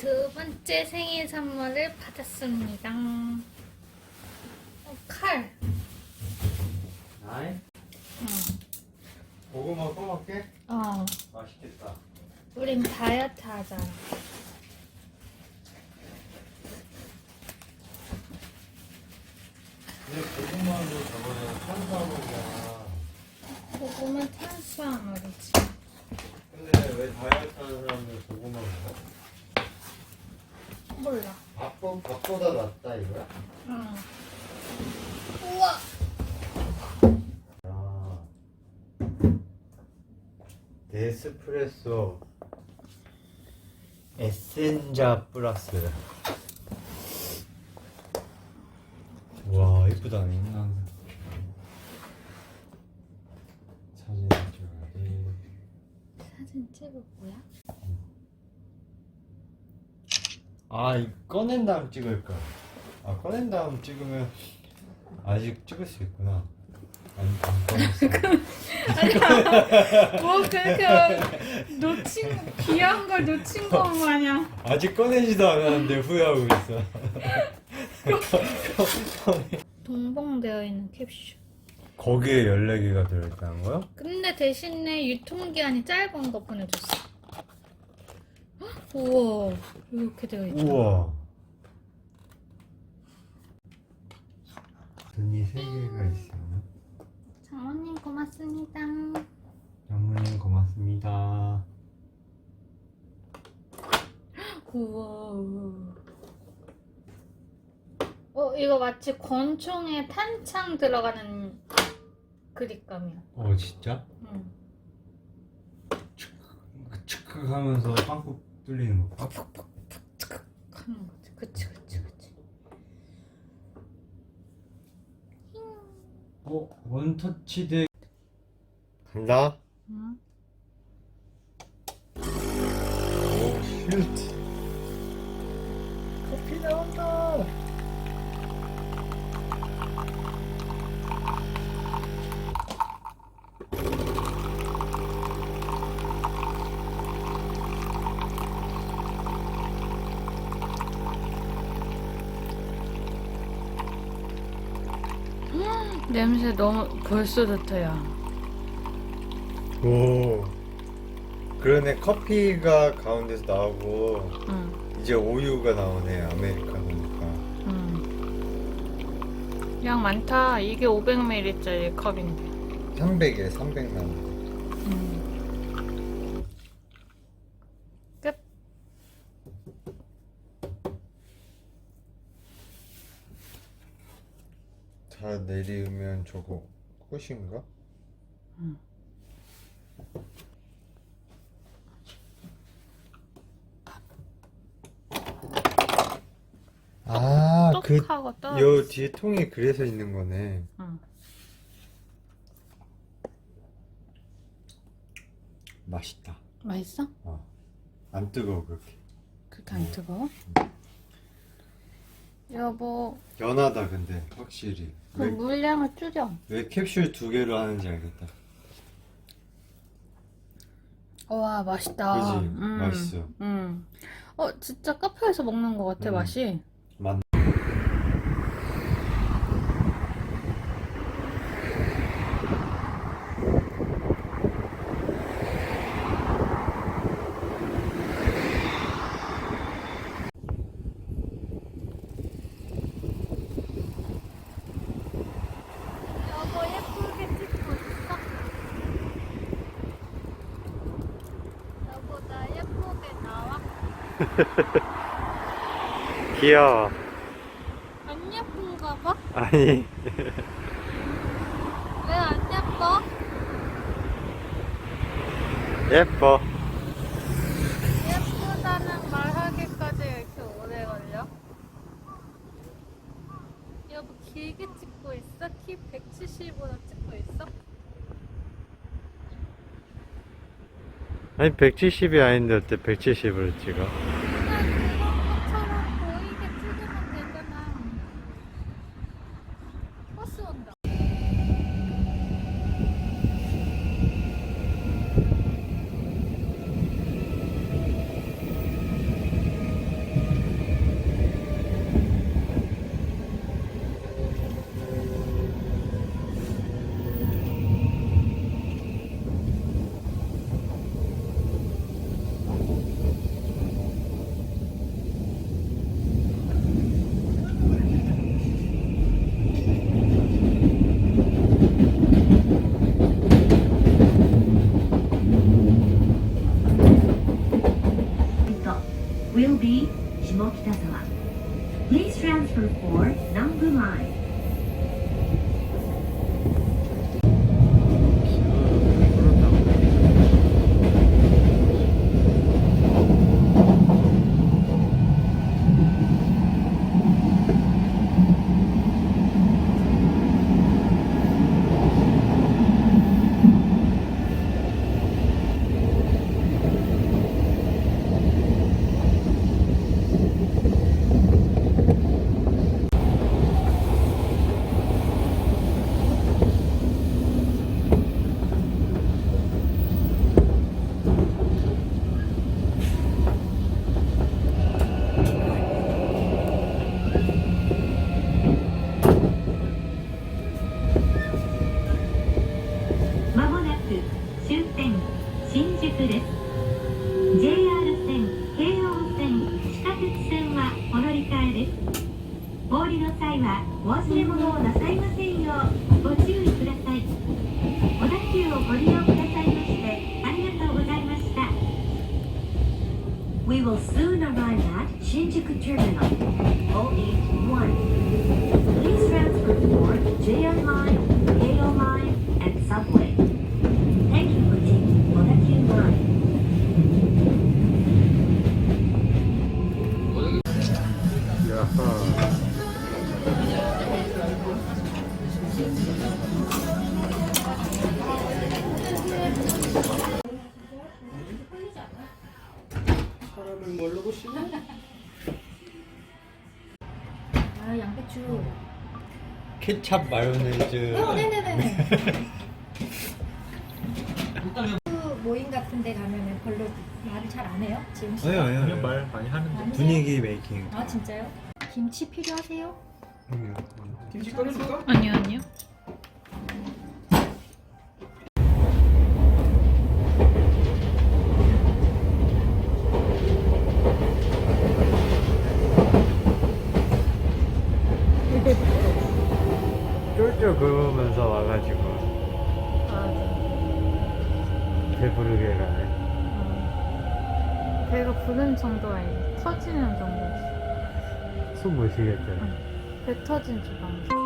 두 번째 생일 선물을 받았습니다. 어, 칼. 아이 응. 고구마 꺼먹게? 어, 맛있겠다 우린 다이어트 하잖아. 근데 고구마도 저번에 탄수화물이잖아 고구마 탄수화물이지. 근데 왜 다이어트 하는 사람들 고구마 먹어? 몰라. 밥보, 밥보다 낫다 이거야? 응. 우와. 아 에스프레소 에센자 플러스 와 이쁘다 사진 찍을 거야? 아, 이 꺼낸 다음 찍을까? 아, 꺼낸 다음 찍으면 아직 찍을 수 있구나. 안, 안 꺼냈어. 뭐 그렇게 놓친 귀한 걸 놓친 거 마냥. 아직 꺼내지도 않았는데 후회하고 있어. 동봉되어 있는 캡슐. 거기에 14개가 들어있다는 거야? 근데 대신에 유통기한이 짧은 거 보내줬어. 헉, 우와, 이렇게 되어 있다. 우와. 돈이 3개가 있어. 장모님 고맙습니다. 장모님 고맙습니다. 우와. 어, 이거 마치 권총에 탄창 들어가는 그립감이야. 어, 진짜? 응. 칙칙 하면서 빵꾸 뚫리는 거. 봐. 하는 거지. 그치, 그치, 그치. 어, 원터치드. 간다. 응. 오, 슈트. 커피 나온다. 냄새 너무 벌써 좋다, 야. 오. 그러네 커피가 가운데서 나오고 응, 이제 우유가 나오네 아메리카노니까. 응. 양 많다. 이게 500ml짜리 컵인데. 300에 300 나오 다 내리면 저거 꽃인가? 응. 아, 그. 요 뒤에 통이 그래서 있는 거네. 응. 맛있다. 맛있어? 어. 안 뜨거워, 그렇게. 그렇게 안 뜨거워? 여보, 연하다, 근데, 확실히. 그 왜, 물량을 줄여. 왜 캡슐 두 개로 하는지 알겠다. 와, 맛있다. 그지? 음, 맛있어. 음. 어, 진짜 카페에서 먹는 것 같아, 음. 맛이. 맞 여보, 예쁘게 찍고 있어? 여보, 나 예쁘게 나와? 귀여워. 안 예쁜가 봐? 아니. 왜 안 예뻐? 예뻐. 예쁘다는 말 하기까지 이렇게 오래 걸려? 여보 길게 찍고 있어? 키 170으로 찍고 있어? 아니, 170이 아닌데, 어때 170으로 찍어? B 下北沢 Please transfer for Nambu Line「まもなく終点新宿です」「JR 線京王線地下鉄線はお乗り換えです」「お降りの際はお忘れ物をなさいませんようご注意ください」「小田急をご利用くださいましてありがとうございました」We will soon arrive at Shinjuku Terminal 081 Please transfer for JR Line, KO Line, 아 양배추. 케찹 마요네즈. 어 네네네. 그 모임 같은데 가면은 별로 말을 잘 안 해요? 지금 씨. 아니요, 아니요. 그냥 말 많이 하는데 안 해요? 분위기 메이킹. 아 진짜요? 김치 필요하세요? 김치 끓여줄까? 아니요 아니요. 쫄쫄 그으면서 와가지고 아 배부르게 가네. 배가 부른 정도가 아니고 터지는 정도. 숨못 쉬겠잖아. 배 터진 주방.